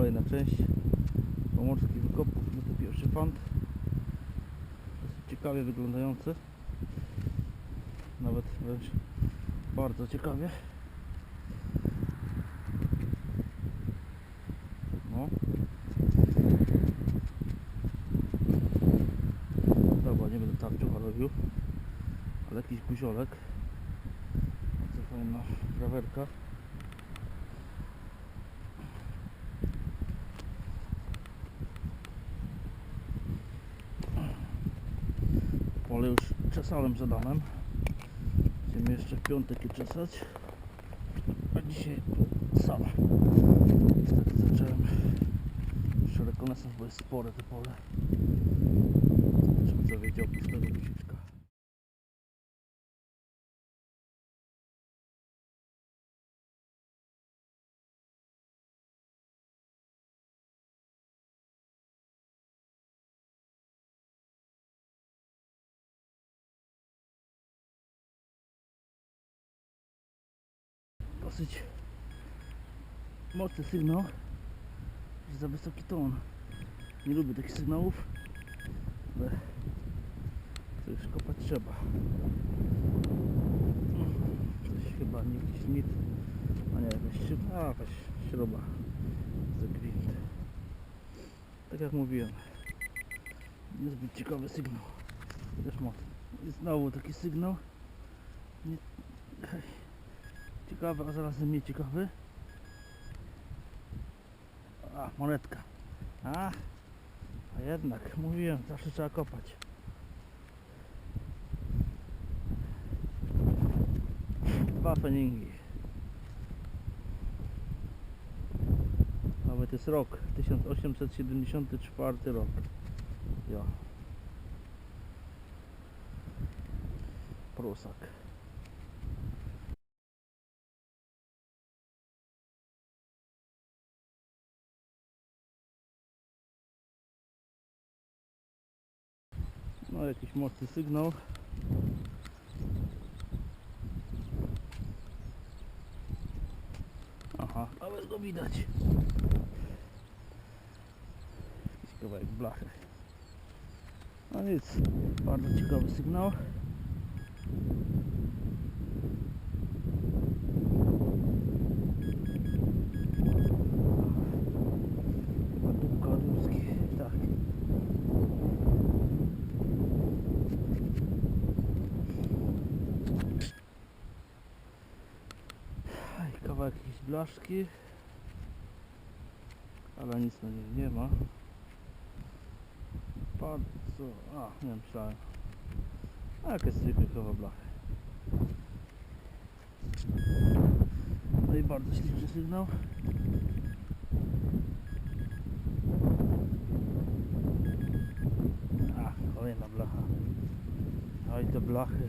kolejna część pomorskich wykopów. No to pierwszy fant. Dosyć ciekawie wyglądający. Nawet wręcz bardzo ciekawie. No. Dobra, nie będę tarczucha robił. Ale jakiś guziolek. Bardzo fajna grawerka. Pole już czesałem z Adamem. Będziemy jeszcze w piątek je czesać. A dzisiaj sam. Niestety zacząłem jeszcze rekonesans, bo jest spore to pole. Zobaczymy co wiedział pustego guziczka. Dosyć mocny sygnał za wysoki ton. Nie lubię takich sygnałów ale coś kopać trzeba. Coś chyba nie a nie jakaś śruba, a jakaś śruba za gwint. Tak jak mówiłem niezbyt ciekawy sygnał. Też mocny i znowu taki sygnał. Nie, Ciekawy, a zarazem nieciekawy. A, monetka. A, a jednak, mówiłem, zawsze trzeba kopać. Dwa feningi. Nawet jest rok, 1874 rok. Ja. Prusak. No jakiś mocny sygnał. Aha, ale go widać. Jakiś kawałek blachy. No nic, bardzo ciekawy sygnał. Chyba dupka od łuski, tak. Aj, kawałek jakiejś blaszki. Ale nic na niej nie ma. Bardzo... A, nie myślałem. A, jakaś zwykła blachy. No i bardzo śliczny sygnał. A, kolejna blacha. Oj, te blachy.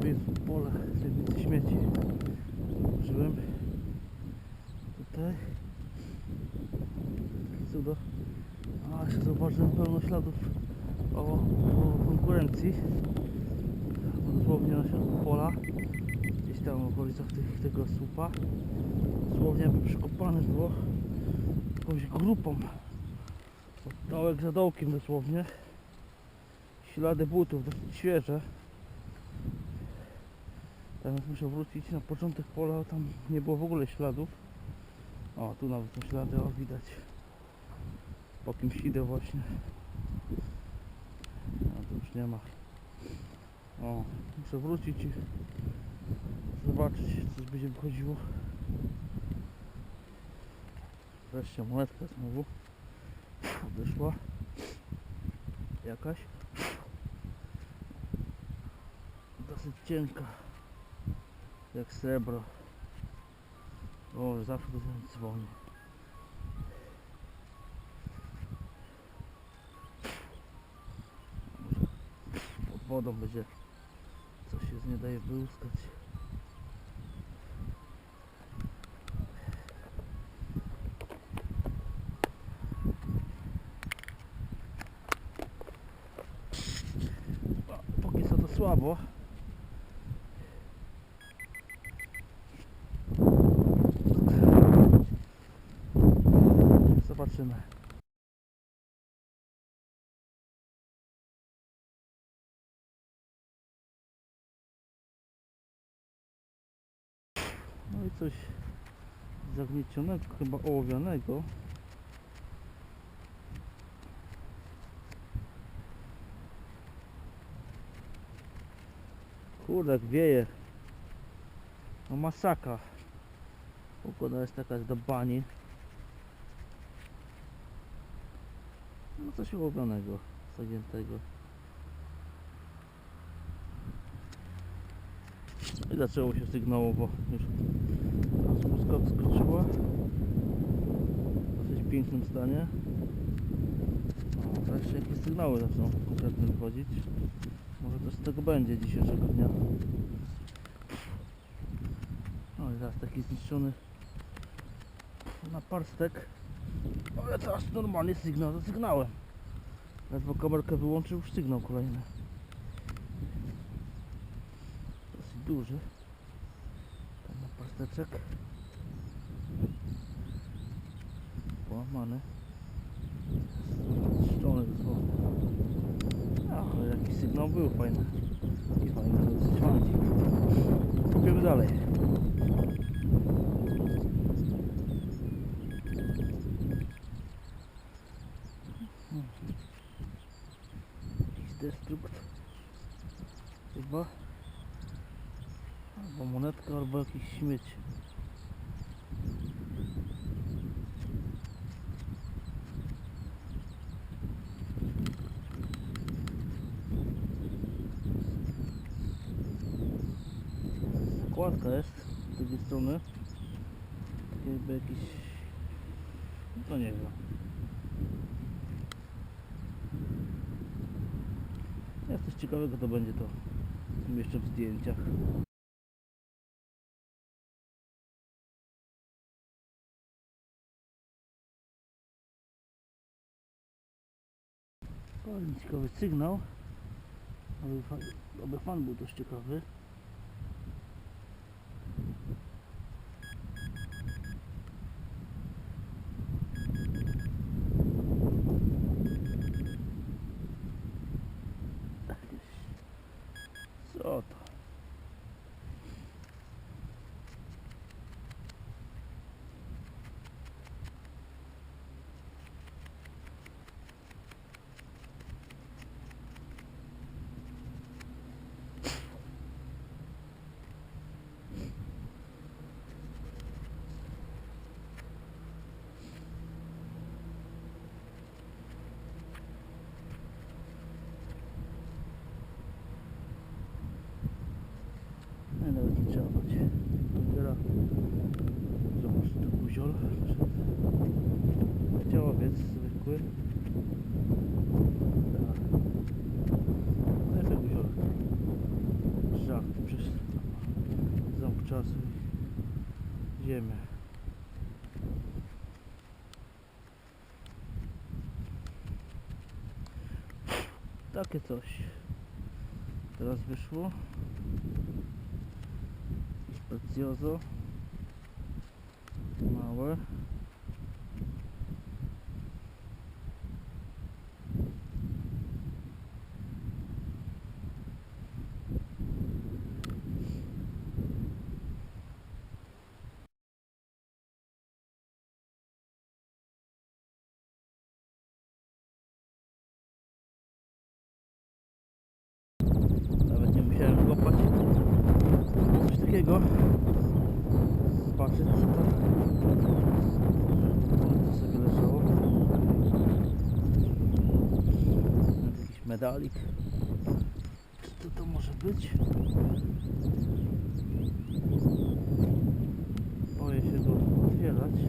Pole, gdzie więcej śmieci. Zobaczyłem. Tutaj. Cudo. A, jeszcze zauważyłem pełno śladów o, o konkurencji. Dosłownie na środku pola. Gdzieś tam w okolicach tych, tego słupa. Dosłownie jakby przekopane było jakąś grupą. Dołek za dołkiem dosłownie. Ślady butów dosyć świeże. Teraz muszę wrócić na początek pola, tam nie było w ogóle śladów. O, tu nawet są ślady, o widać. Po kimś idę właśnie. A tu już nie ma. O, muszę wrócić i zobaczyć, coś będzie wychodziło. Wreszcie monetka znowu wyszła. Jakaś. Dosyć cienka. Jak srebro. O, zawsze to dzwoni. Może pod wodą będzie coś się nie daje wyłuskać. Póki co to słabo. Zobaczymy. No i coś zagniecionego, chyba ołowianego. Kurde, jak wieje. No masakra. Pogoda jest taka do bani. No coś ułowionego, zagiętego. I zaczęło się sygnałowo. Już spustka wskoczyła. W dosyć pięknym stanie. O, wreszcie jakieś sygnały zaczną konkretnie wychodzić. Może coś z tego będzie dzisiejszego dnia. No i teraz taki zniszczony naparstek. Ale teraz normalnie sygnał za sygnałem. Ledwo kamerkę wyłączył, już sygnał kolejny. Duży. Ten naparsteczek. Połamany. Zniszczony dosłownie. Ale jakiś sygnał był fajny. I fajny, dosyć fajny. Idziemy dalej. Hmm. Jakiś destrukt. Chyba. Albo jakiś śmieć. Zakładka jest z drugiej strony. Tak Jakby jakiś... No nie wiem. Jak coś ciekawego to będzie to jeszcze w zdjęciach. Bardzo ciekawy sygnał. Fan, aby fan był dość ciekawy. Co to? Nie, nawet nie trzeba bać. Dopiero zobacz, tu guzior. Działowiec zwykły. No jak guzior. Żart przez ząb czasu i ziemię. Takie coś. Teraz wyszło. Prezioso małe nawet nie musiałem kopać takiego zobaczyć co to to sobie leżało. Jakiś medalik. Czy to to może być? Boję się go otwierać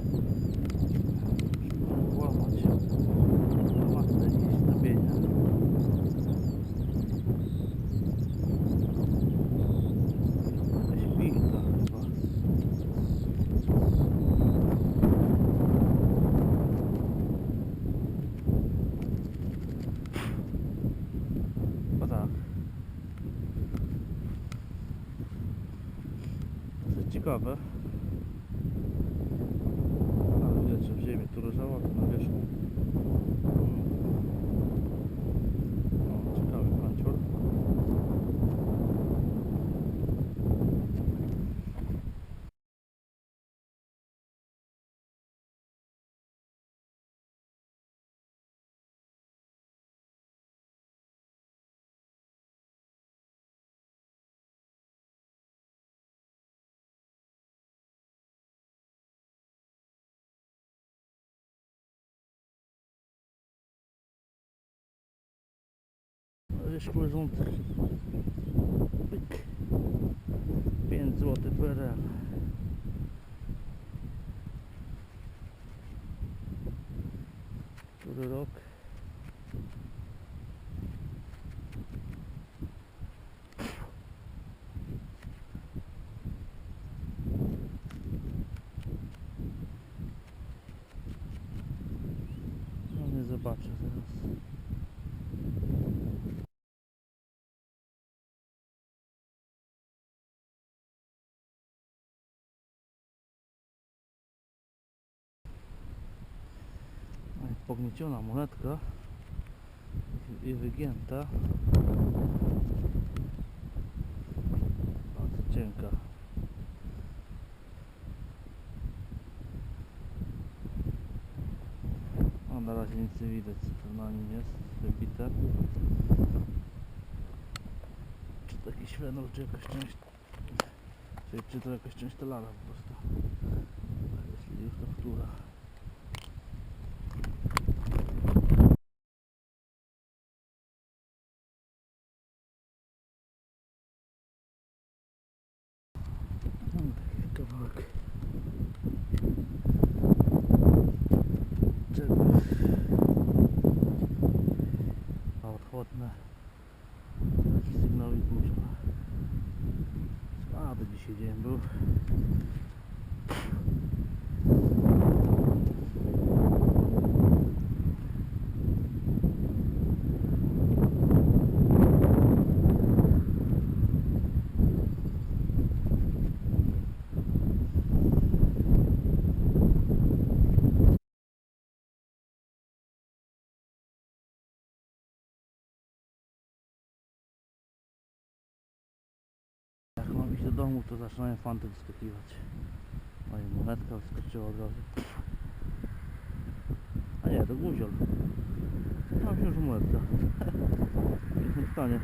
Żeby łamać ma tutaj jakieś zdobienia jakaś pilka chyba O tak. Ciekawe. Ale że w ziemi tu leżała, na wierzchu. Mm. O, ciekawy pancior. Wierzchu leżący pyk. 5 zł PRL. Który rok? No nie zobaczę teraz. No i Pognieciona monetka i- wygięta. Bardzo cienka. A na razie nic nie widać, co na nim jest wybite. Czy to jakiś wenor, czy jakaś część, czy, czy to jakaś część telara po prostu. A Jeśli już to która. siguiendo domu, to zaczynają fanty wyskakiwać. No i monetka wyskoczyła od razu. A nie, to guziol. A wziął, że monetka. W pięknym stanie.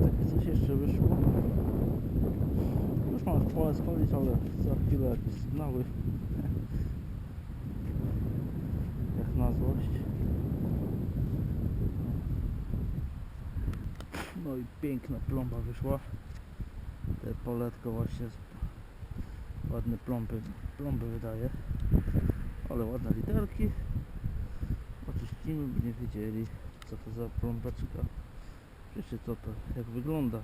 Takie coś jeszcze wyszło. Pole schodzić, ale za chwilę jakieś sygnały. Jak na złość. No i piękna plomba wyszła. Te poletko właśnie ładne plomby, plomby wydaje. Ale ładne literki. Oczyścimy, by nie wiedzieli co to za plombeczka. Wiecie co to, jak wygląda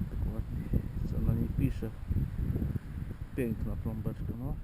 dokładnie, co na niej pisze. Piękna plombeczka, no.